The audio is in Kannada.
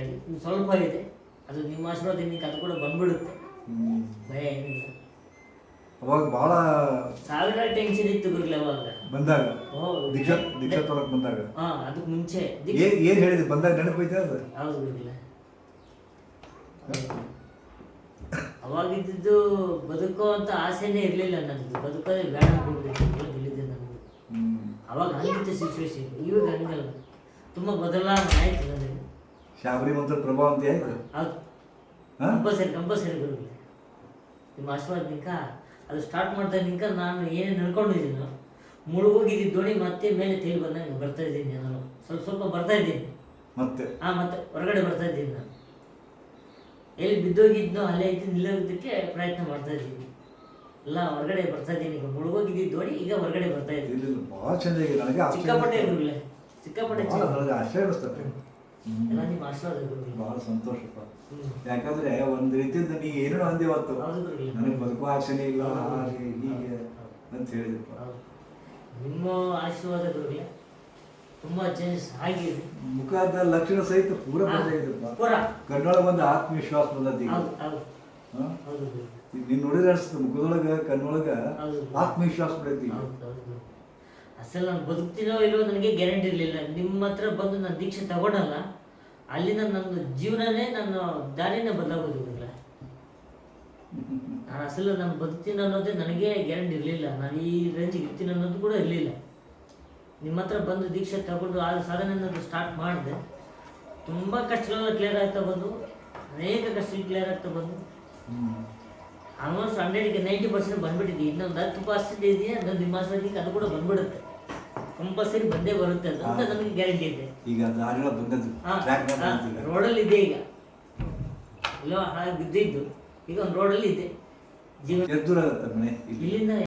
ಆಗಿ ಸ್ವಲ್ಪ ಇದೆ. ಅದು ನಿಮ್ಮ ಆಶೀರ್ವಾದ ನಿಮಗೆ ಅದು ಕೂಡ ಬಂದ್ಬಿಡುತ್ತೆ. ಭಯ ಏನಿಲ್ಲ. ಅವಾಗ ಬಹಳ ಸಾವಿರ ಟೆನ್ಷನ್ ಇತ್ತು ಗುರುಗಳೇ ಅವಾಗ. ಬಂದಾಗ? ದೀಕ್ಷಾ ದೀಕ್ಷಾ ತೊಗೊಳಕ್ ಬಂದಾಗ? ಹಾ ಅದಕ್ಕೆ ಮುಂಚೆ. ಏನ್ ಏನ್ ಹೇಳಿದ್ರಿ ಬಂದಾಗ ನೆನಪೈತೆ ಅದು? ಹೌದು ಗುರುಗಳೇ. ಅವಾಗಿದ್ದು ಬದುಕೋ ಅಂತ ಆಸೆನೇ ಇರಲಿಲ್ಲ ನನಗೆ. ಬದುಕೋದೇ ಬೇಡ ತಿಳಿದೆ ನನಗೆ. ಅವಾಗ ಹಂಗಿತ್ತು ಸಿಚುವೇಶನ್ ಇವಾಗ ಹಂಗಲ್ಲ. ತುಂಬ ಬದಲಾವಣೆ ಆಯ್ತು ನನಗೆ. ಶಾಬರಿ ಮಂತ್ರ ಪ್ರಭಾವ ಅಂತ ಆಯ್ತು ಹೌದು? ಕಂಪಲ್ಸರಿ ಕಂಪಲ್ಸರಿ ಗುರುಗಳೇ. ನಿಮ್ಮ ಆಶೀರ್ವಾದ ನಿಂಕ ಅದು ಸ್ಟಾರ್ಟ್ ಮಾಡ್ತಾ ನಿಂಕ ನಾನು ಏನೇನು ನಡ್ಕೊಂಡಿದ್ದೀನೋ ಮುಳುಗೋಗಿದ್ದ ದೋಣಿ ಮತ್ತೆ ಮೇಲೆ ತೇಲಿ ಬಂದಂಗೆ ಬರ್ತಾ ಇದ್ದೀನಿ ನಾನು. ಸ್ವಲ್ಪ ಸ್ವಲ್ಪ ಬರ್ತಾ ಇದ್ದೀನಿ. ಮತ್ತೆ? ಹಾಂ ಮತ್ತೆ ಹೊರಗಡೆ ಬರ್ತಾ ಇದ್ದೀನಿ ನಾನು. ಎಲ್ಲಿ ಬಿದ್ದೋಗಿದ್ನೋ ಅಲ್ಲೇ ಇದ್ದು ನಿಲ್ಲೋದಕ್ಕೆ ಪ್ರಯತ್ನ ಮಾಡ್ತಾ ಇದ್ದೀನಿ. ಎಲ್ಲ ಹೊರಗಡೆ ಬರ್ತಾ ಇದ್ದೀನಿ. ಈಗ ಮುಳುಗೋಗಿದ್ದ ದೋಣಿ ಈಗ ಹೊರಗಡೆ ಬರ್ತಾ ಇದ್ದೀನಿ. ಭಾಳ ಚಂದ ನನಗೆ ಸಿಕ್ಕಾಪಟ್ಟೆ. ಸಿಕ್ಕಾಪಟ್ಟೆ ಚೆನ್ನಾಗಿ ಆಶ್ಚರ್ಯ ಭಾಳ ಸಂತೋಷಪ್ಪ. ಯಾಕಂದ್ರೆ ಒಂದ್ ರೀತಿಯಿಂದ ನೀ ಏನು ಅಂದೆ ನನಗೆ ಬದುಕುವ ಆಸೆನೇ ಇಲ್ಲ ಹಾಗೆ ಹೀಗೆ ಅಂತ ಹೇಳಿದಪ್ಪ. ನಿಮ್ಮ ಆಶೀರ್ವಾದ ತುಂಬಾ ಚೇಂಜಸ್ ಆಗಿದೆ. ಮುಖದ ಲಕ್ಷಣ ಸಹಿತ ಪೂರ ಪೂರ. ಕಣ್ಣೊಳಗೆ ಒಂದು ಆತ್ಮವಿಶ್ವಾಸ ಬಂದದ್ದು ಈಗ. ಈಗ ನೀನ್ ನೋಡಿದ್ರೆ ಅನ್ಸುತ್ತೆ ಮುಖದೊಳಗ ಕಣ್ಣೊಳಗ ಆತ್ಮವಿಶ್ವಾಸ ಗುರು. ಅಸಲು ನಾನು ಬದುಕ್ತೀನೋ ಇಲ್ಲವೋ ನನಗೆ ಗ್ಯಾರಂಟಿ ಇರಲಿಲ್ಲ. ನಿಮ್ಮ ಹತ್ರ ಬಂದು ನಾನು ದೀಕ್ಷೆ ತಗೊಳಲ್ಲ ಅಲ್ಲಿಂದ ನನ್ನ ಜೀವನನೇ ನನ್ನ ದಾರಿನೇ ಬದಲಾಗೋದು ಗುರುಗಳೇ ನಾನು ಅಸಲು ನಾನು ಬದುಕ್ತೀನಿ ಅನ್ನೋದೇ ನನಗೆ ಗ್ಯಾರಂಟಿ ಇರಲಿಲ್ಲ. ನಾನು ಈ ರೇಂಜಿಗೆ ಇರ್ತೀನಿ ಅನ್ನೋದು ಕೂಡ ಇರಲಿಲ್ಲ. ನಿಮ್ಮ ಹತ್ರ ಬಂದು ದೀಕ್ಷೆ ತಗೊಂಡು ಆ ಸಾಧನೆ ಅನ್ನೋದು ಸ್ಟಾರ್ಟ್ ಮಾಡಿದೆ. ತುಂಬ ಕಷ್ಟಗಳೆಲ್ಲ ಕ್ಲಿಯರ್ ಆಗ್ತಾ ಬಂದು, ಅನೇಕ ಕಷ್ಟಗಳು ಕ್ಲಿಯರ್ ಆಗ್ತಾ ಬಂದು. ಆಲ್ಮೋಸ್ಟ್ ಹಂಡ್ರೆಡ್ಗೆ ನೈಂಟಿ ಪರ್ಸೆಂಟ್ ಬಂದ್ಬಿಟ್ಟಿದೆ ಇನ್ನೊಂದು ಹತ್ತು ಪರ್ಸೆಂಟ್ ಇದೆಯಾ ನಿಮ್ಮ ಆಸಕ್ತಿಗೆ ಅದು ಕೂಡ ಬಂದ್ಬಿಡುತ್ತೆ. ಕಂಪಲ್ಸರಿ ಬಂದೇ ಬರುತ್ತೆ ಅದು ಅಂತ ನಮಗೆ ಗ್ಯಾರಂಟಿ ಇದೆ. ಈಗ ಬಂದದ್ದು ರೋಡಲ್ಲಿ ಇದೆ ಈಗ. ಇಲ್ಲೋ ಹಾಗೆ ಬಿದ್ದಿದ್ದು. ಈಗ ಒಂದು ರೋಡಲ್ಲಿ ಇದೆ ಜೀವನ ಇಲ್ಲಿಂದ